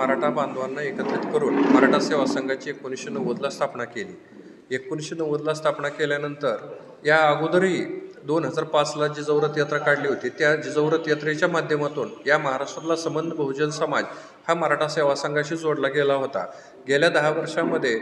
मराठा बांधवांना एकत्रित करून मराठा सेवा संघाची एकोणीसशे नव्वदला स्थापना केली. एकोणीसशे नव्वदला स्थापना केल्यानंतर या अगोदरही दोन हजार पाचला जिजाऊ यात्रा काढली होती. त्या जिजाऊ यात्रेच्या माध्यमातून या महाराष्ट्रातला संबंध बहुजन समाज हा मराठा सेवा संघाशी जोडला गेला होता. गेल्या दहा वर्षामध्ये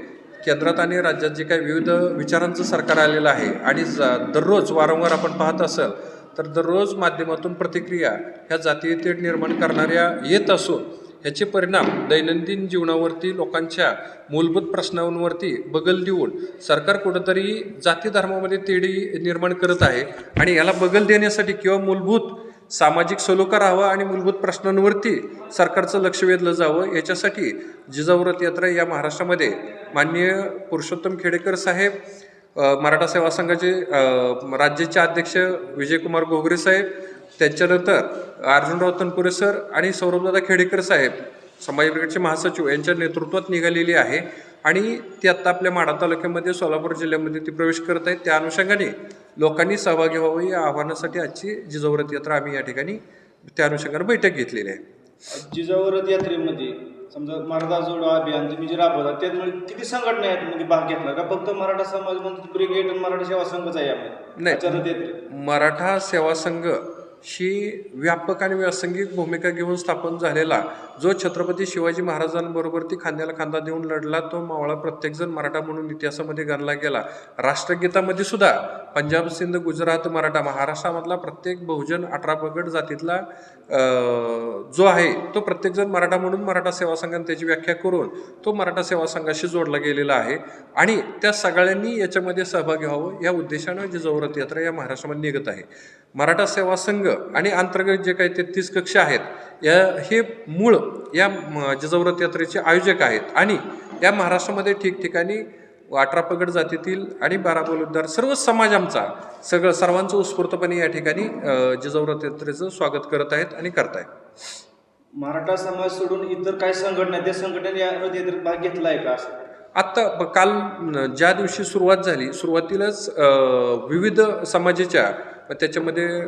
केंद्रात आणि राज्यात जे काही विविध विचारांचं सरकार आलेलं आहे आणि ज- दररोज वारंवार आपण पाहत असाल तर दररोज माध्यमातून प्रतिक्रिया ह्या जातीय निर्माण करणाऱ्या येत असून ह्याचे परिणाम दैनंदिन जीवनावरती लोकांच्या मूलभूत प्रश्नांवरती बगल देऊन सरकार कुठंतरी जाती धर्मामध्ये तेढी निर्माण करत आहे आणि याला बगल देण्यासाठी किंवा मूलभूत सामाजिक सलोखा राहावा आणि मूलभूत प्रश्नांवरती सरकारचं लक्ष वेधलं जावं याच्यासाठी जिजाऊ यात्रा या महाराष्ट्रामध्ये माननीय पुरुषोत्तम खेडेकर साहेब मराठा सेवा संघाचे राज्याचे अध्यक्ष विजयकुमार गोगरे साहेब त्याच्यानंतर अर्जुनराव तनपुरे सर आणि सौरभदादा खेडेकर साहेब समाज ब्रिगेडचे महासचिव यांच्या नेतृत्वात निघालेली आहे आणि ती आत्ता आपल्या माढा तालुक्यामध्ये सोलापूर जिल्ह्यामध्ये ती प्रवेश करत आहेत त्या अनुषंगाने लोकांनी सहभागी व्हावं या आव्हानासाठी आजची जिजाऊ यात्रा आम्ही या ठिकाणी त्या अनुषंगाने बैठक घेतलेली आहे. जिजाऊ यात्रेमध्ये समजा मराठा जोडो अभियान तुम्ही जे राबवता त्यामुळे किती संघटना आहेत म्हणजे भाग घेतला? का फक्त मराठा समाज म्हणजे ब्रिगेड आणि मराठा सेवा संघच आहे यामध्ये? नाही. मराठा सेवा संघ ही व्यापक आणि व्यासंगिक भूमिका घेऊन स्थापन झालेला जो छत्रपती शिवाजी महाराजांबरोबर ती खांद्याला खांदा देऊन लढला तो मावळा प्रत्येकजण मराठा म्हणून इतिहासामध्ये गणला गेला. राष्ट्रगीतामध्ये सुद्धा पंजाब सिंध गुजरात मराठा महाराष्ट्रामधला प्रत्येक बहुजन अठरा बगड जातीतला जो आहे तो प्रत्येकजण मराठा म्हणून मराठा सेवा संघाने त्याची व्याख्या करून तो मराठा सेवा संघाशी जोडला गेलेला आहे. आणि त्या सगळ्यांनी याच्यामध्ये सहभागी व्हावं या उद्देशानं जिजाऊ रथ यात्रा या महाराष्ट्रामध्ये निघत आहे. मराठा सेवा संघ आणि अंतर्गत जे काही तेहतीस कक्ष आहेत या हे मूळ या म- जिजाऊ यात्रेचे आयोजक आहेत. आणि या महाराष्ट्रामध्ये ठिकठिकाणी अठरा पगड जातीतील आणि बारा सर्व समाज आमचा सगळं सर्वांचं उत्स्फूर्तपणे या ठिकाणी अ, जिजाऊ यात्रेचं स्वागत करत आहेत आणि करत आहेत मराठा समाज सोडून इतर काही संघटना आहेत, त्या संघटनेने या रथ भाग घेतला आहे का असं? आत्ता ब- काल ज्या दिवशी सुरुवात झाली सुरुवातीलाच विविध समाजाच्या त्याच्यामध्ये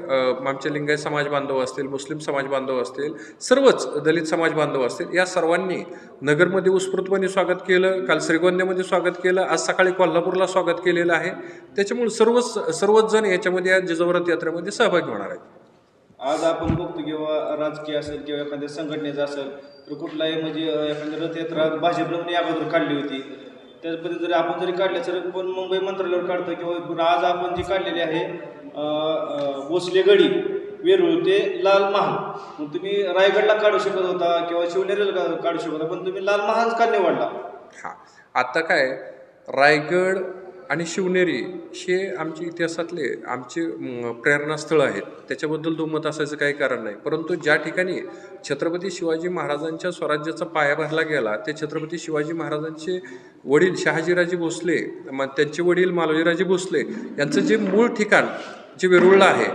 आमचे लिंगायत समाज बांधव असतील मुस्लिम समाज बांधव असतील सर्वच दलित समाज बांधव असतील या सर्वांनी नगरमध्ये उत्स्फूर्तपणे स्वागत केलं काल श्रीगोंद्यामध्ये स्वागत केलं आज सकाळी कोल्हापूरला स्वागत केलेलं आहे. त्याच्यामुळे सर्वच सर्वच जण याच्यामध्ये या जिजाऊ यात्रेमध्ये सहभागी होणार आहेत. आज आपण बघतो किंवा राजकीय असेल किंवा एखाद्या संघटनेचं असेल तर कुठलाही म्हणजे एखाद्या रथयात्रा भाजपनं पण अगोदर काढली होती. त्याच पद्धतीने जरी आपण जरी काढल्या तर पण मुंबई मंत्रालयावर काढतो किंवा आज आपण जी काढलेली आहे अं, भोसले गडी वेरूळ ते लाल महाल. मग तुम्ही रायगडला काढू शकत होता किंवा शिवनेरीला का- काढू शकत होता पण तुम्ही लाल महालच का निवडला? हां. आता काय रायगड आणि शिवनेरी हे आमचे इतिहासातले आमचे प्रेरणास्थळं आहेत. त्याच्याबद्दल दुमत असायचं काही कारण नाही. परंतु ज्या ठिकाणी छत्रपती शिवाजी महाराजांच्या स्वराज्याचा पाया भरला गेला ते छत्रपती शिवाजी महाराजांचे वडील शहाजीराजे भोसले मग त्यांचे वडील मालोजीराजे भोसले यांचं जे मूळ ठिकाण जे वेरूळला आहे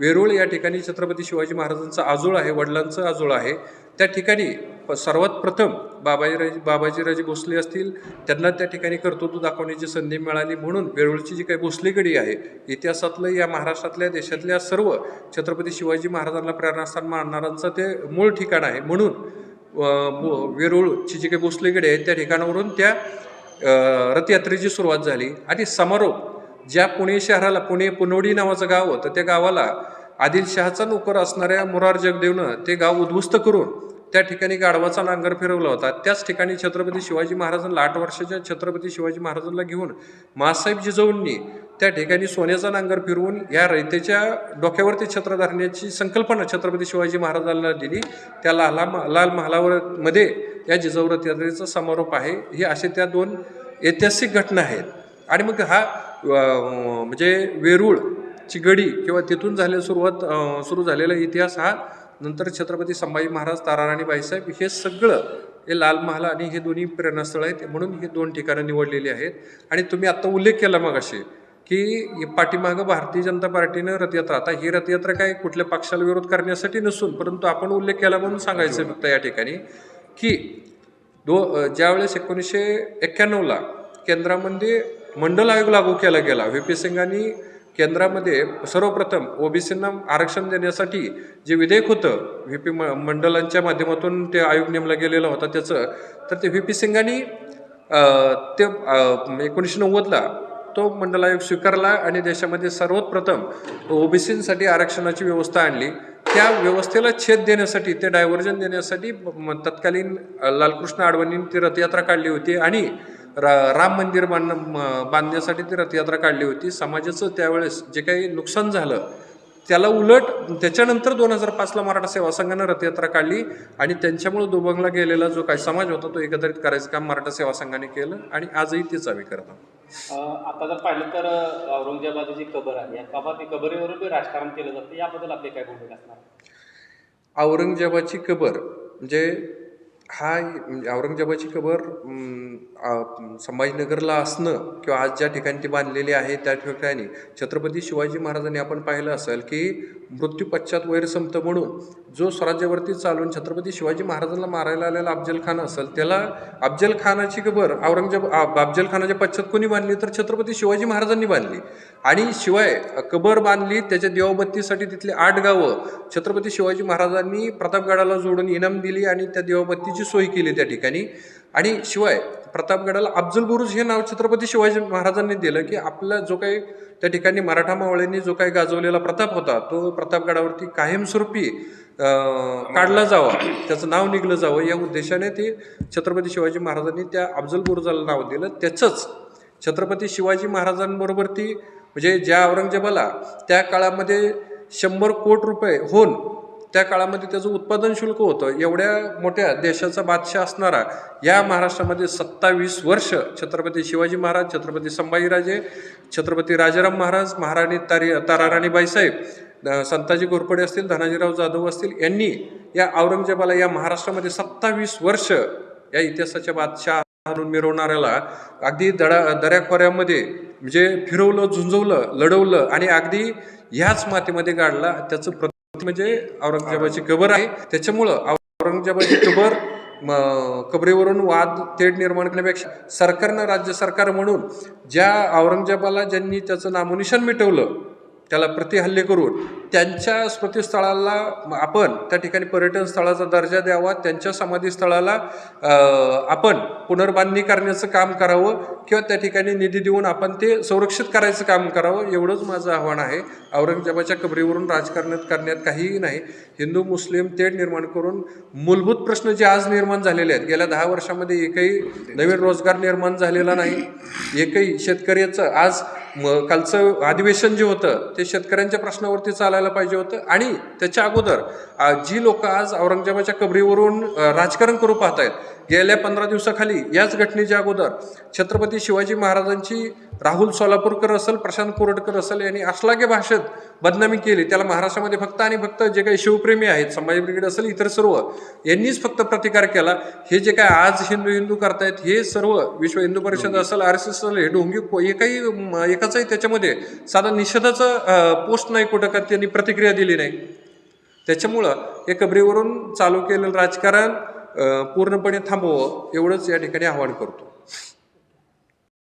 वेरूळ या ठिकाणी छत्रपती शिवाजी महाराजांचं आजोळ आहे वडिलांचं आजोळ आहे त्या ठिकाणी प- सर्वात प्रथम बाबाजीराजे बाबाजीराजे भोसले असतील त्यांना त्या ठिकाणी कर्तृत्व दाखवण्याची संधी मिळाली म्हणून वेरूळची जी काही भोसलेगडी आहे इतिहासातलं या महाराष्ट्रातल्या देशातल्या सर्व छत्रपती शिवाजी महाराजांना प्रेरणास्थान मानणाऱ्यांचं ते मूळ ठिकाण आहे. म्हणून बो- वेरूळची जी काही भोसलेगडी आहे त्या ठिकाणावरून त्या रथयात्रेची सुरुवात झाली. आणि समारोप ज्या पुणे शहराला पुणे पुनवडी नावाचं गाव होतं त्या गावाला आदिलशहाचा नोकर असणाऱ्या मुरार जगदेवनं ते गाव उद्ध्वस्त करून त्या ठिकाणी गाढवाचा नांगर फिरवला होता. त्याच ठिकाणी छत्रपती शिवाजी महाराजांना आठ वर्षाच्या छत्रपती शिवाजी महाराजांना घेऊन मासाहेब जिजाऊंनी त्या ठिकाणी सोन्याचा नांगर फिरवून या रयतेच्या डोक्यावरती छत्र धरण्याची संकल्पना छत्रपती शिवाजी महाराजांना दिली. त्या लाला लाल महालावर मध्ये या जिजाऊरथ यात्रेचा समारोप आहे. ही असे त्या दोन ऐतिहासिक घटना आहेत. आणि मग हा म्हणजे वेरूळची गडी किंवा तिथून झाले सुरुवात सुरू झालेला इतिहास हा नंतर छत्रपती संभाजी महाराज ताराराणी बाईसाहेब हे सगळं हे लाल महाल आणि हे दोन्ही प्रेरणास्थळ आहेत म्हणून हे दोन ठिकाणं निवडलेली आहेत. आणि तुम्ही आत्ता उल्लेख केला मग असे की पाठीमागं भारतीय जनता पार्टीनं रथयात्रा आता ही रथयात्रा काय कुठल्या पक्षाला विरोध करण्यासाठी नसून परंतु आपण उल्लेख केला म्हणून सांगायचं फक्त या ठिकाणी की दो ज्यावेळेस एकोणीसशे एक्क्याण्णवला केंद्रामध्ये मंडल आयोग लागू केला गेला व्ही पी सिंगांनी केंद्रामध्ये सर्वप्रथम ओबीसींना आरक्षण देण्यासाठी जे विधेयक होतं व्ही पी म मंडलांच्या माध्यमातून ते आयोग नेमला गेलेला होता त्याचं तर ते व्ही पी सिंगांनी ते एकोणीसशे नव्वदला तो मंडल आयोग स्वीकारला आणि देशामध्ये सर्वात प्रथम ओबीसींसाठी आरक्षणाची व्यवस्था आणली. त्या व्यवस्थेला छेद देण्यासाठी ते डायव्हर्जन देण्यासाठी तत्कालीन लालकृष्ण अडवाणींनी ती रथयात्रा काढली होती आणि रा राम मंदिर बांध बांधण्यासाठी ती रथयात्रा काढली होती. समाजाचं त्यावेळेस जे काही नुकसान झालं त्याला उलट त्याच्यानंतर दोन हजार पाचला मराठा सेवा संघानं रथयात्रा काढली आणि त्यांच्यामुळे दुबंगला गेलेला जो काही समाज होता तो एकत्रित करायचं काम मराठा सेवा संघाने केलं आणि आजही तेच आम्ही करत. आहोत अ, आता जर पाहिलं तर औरंगजेबाची कबर आहे या कबर कबरीवरून राजकारण केलं जातं. याबद्दल आपले काय भूमिका असणार? औरंगजेबाची कबर म्हणजे हा म्हणजे औरंगजेबाची कबर संभाजीनगरला असणं किंवा आज ज्या ठिकाणी ती बांधलेली आहे त्या ठिकाणी छत्रपती शिवाजी महाराजांनी आपण पाहिलं असेल की मृत्यू पश्चात वैरसंत म्हणून जो स्वराज्यावरती चालून छत्रपती शिवाजी महाराजांना मारायला आलेला अफजल खान असेल त्याला अफजल खानाची कबर औरंगजेब अफजल खानाच्या पश्चात कोणी बांधली? तर छत्रपती शिवाजी महाराजांनी बांधली. आणि शिवाय कबर बांधली त्याच्या देवाबत्तीसाठी तिथली आठ गावं छत्रपती शिवाजी महाराजांनी प्रतापगडाला जोडून इनाम दिली आणि त्या देवाबत्तीची सोय केली त्या ठिकाणी. आणि शिवाय प्रतापगडाला अफजल बुरुज हे नाव छत्रपती शिवाजी महाराजांनी दिलं की आपला जो काही त्या ठिकाणी मराठा मावळ्यांनी जो काही गाजवलेला प्रताप होता तो प्रतापगडावरती कायमस्वरूपी काढला जावा त्याचं नाव निघलं जावं. या उद्देशाने ते छत्रपती शिवाजी महाराजांनी त्या अफजल बुरुजाला नाव दिलं. त्याचंच छत्रपती शिवाजी महाराजांबरोबर ती म्हणजे ज्या औरंगजेबाला त्या काळामध्ये शंभर कोट रुपये होऊन त्या काळामध्ये त्याचं उत्पादन शुल्क होतं. एवढ्या मोठ्या देशाचा बादशाह असणारा या महाराष्ट्रामध्ये सत्तावीस वर्ष छत्रपती शिवाजी महाराज छत्रपती संभाजीराजे छत्रपती राजाराम महाराज महाराणी तारी ताराराणी बाईसाहेब संताजी घोरपडे असतील धनाजीराव जाधव असतील यांनी या औरंगजेबाला या महाराष्ट्रामध्ये सत्तावीस वर्ष या इतिहासाच्या बादशाह म्हणून मिरवणाऱ्याला अगदी दडा दऱ्याखोऱ्यामध्ये म्हणजे फिरवलं झुंजवलं लढवलं आणि अगदी ह्याच मातीमध्ये गाडला. त्याचं म्हणजे औरंगजेबाची कबर आहे. त्याच्यामुळं औरंगजेबाची कबर म, कबरीवरून वाद थेट निर्माण करण्यापेक्षा सरकारनं राज्य सरकार म्हणून ज्या औरंगजेबाला ज्यांनी त्याचं नामोनिशन मिटवलं त्याला प्रतिहल्ले करून त्यांच्या स्मृतीस्थळाला आपण त्या ठिकाणी पर्यटन स्थळाचा दर्जा द्यावा त्यांच्या समाधीस्थळाला आपण पुनर्बांधणी करण्याचं काम करावं किंवा त्या ठिकाणी निधी देऊन आपण ते संरक्षित करायचं काम करावं एवढंच माझं आव्हान आहे. औरंगजेबाच्या कबरीवरून राजकारणात करण्यात काहीही नाही. हिंदू मुस्लिम तेढ निर्माण करून मूलभूत प्रश्न जे आज निर्माण झालेले आहेत गेल्या दहा वर्षामध्ये एकही नवीन रोजगार निर्माण झालेला नाही. एकही शेतकऱ्याचं आज म कालचं अधिवेशन जे होतं ते शेतकऱ्यांच्या प्रश्नावरती चालायला पाहिजे होतं. आणि त्याच्या अगोदर जी लोक आज औरंगजेबाच्या कबरीवरून राजकारण करू पाहत आहेत गेल्या पंधरा दिवसाखाली याच घटनेच्या अगोदर छत्रपती शिवाजी महाराजांची राहुल सोलापूरकर असेल प्रशांत कोरटकर असेल यांनी अश्लाघ्य भाषेत बदनामी केली. त्याला महाराष्ट्रामध्ये फक्त आणि फक्त जे काही शिवप्रेमी आहेत संभाजी ब्रिगेड असेल इतर सर्व यांनीच फक्त प्रतिकार केला. हे जे काय आज हिंदू हिंदू करतायत हे सर्व विश्व हिंदू परिषद असेल आर एस एस असेल हे ढोंगी एकही एकाचाही त्याच्यामध्ये साधा निषेधाचं पोस्ट नाही कुठं का त्यांनी प्रतिक्रिया दिली नाही. त्याच्यामुळं हे कबरीवरून चालू केलेलं राजकारण पूर्णपणे थांबवावं एवढंच या ठिकाणी आवाहन करतो.